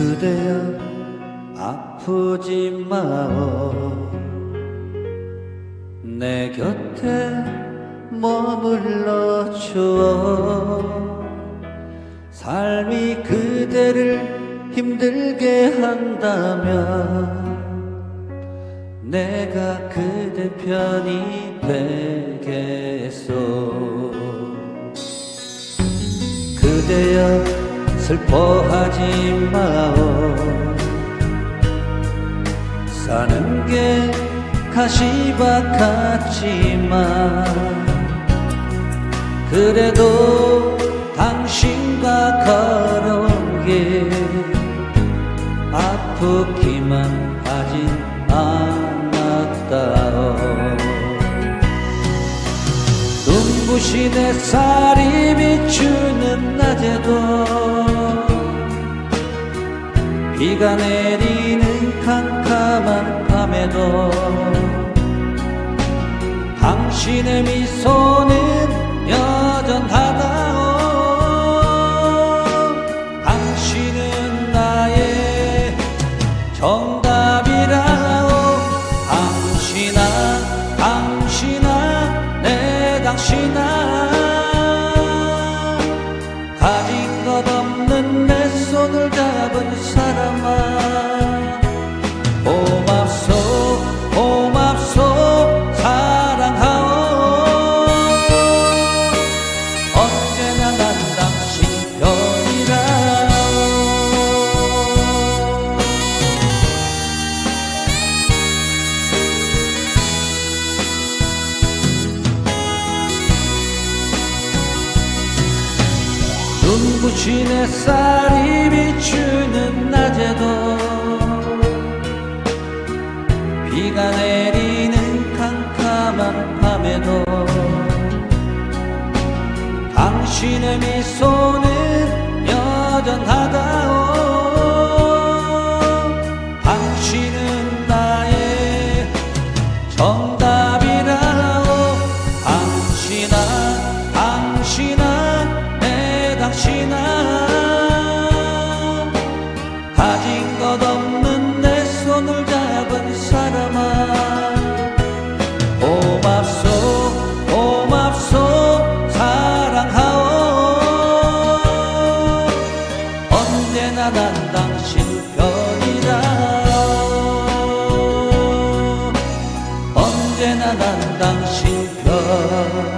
그대여 아프지 마오. 내 곁에 머물러 주어. 삶이 그대를 힘들게 한다면 내가 그대 편이 되겠소. 그대여 슬퍼하지 마오 사는 게 가시밭 같지만 그래도 당신과 걸어온 길 아프기만 하진 않았다오. 눈부신 햇살이 비추는 낮에도 비가 내리는 캄캄한 밤에도 당신의 미소는 여전하다오. 당신은 나의 정 손을 잡은 사람아 눈부신 햇살이 비추는 낮에도 비가 내리는 캄캄한 밤에도 당신의 미소는 여전하다오. 당신은 나의 정답이라오. 당신아 당신아. 내 당신아 가진 것 없는 내 손을 잡은 사람아. 고맙소 고맙소 사랑하오. 언제나 난 당신 편이라 언제나 난 당신 편이라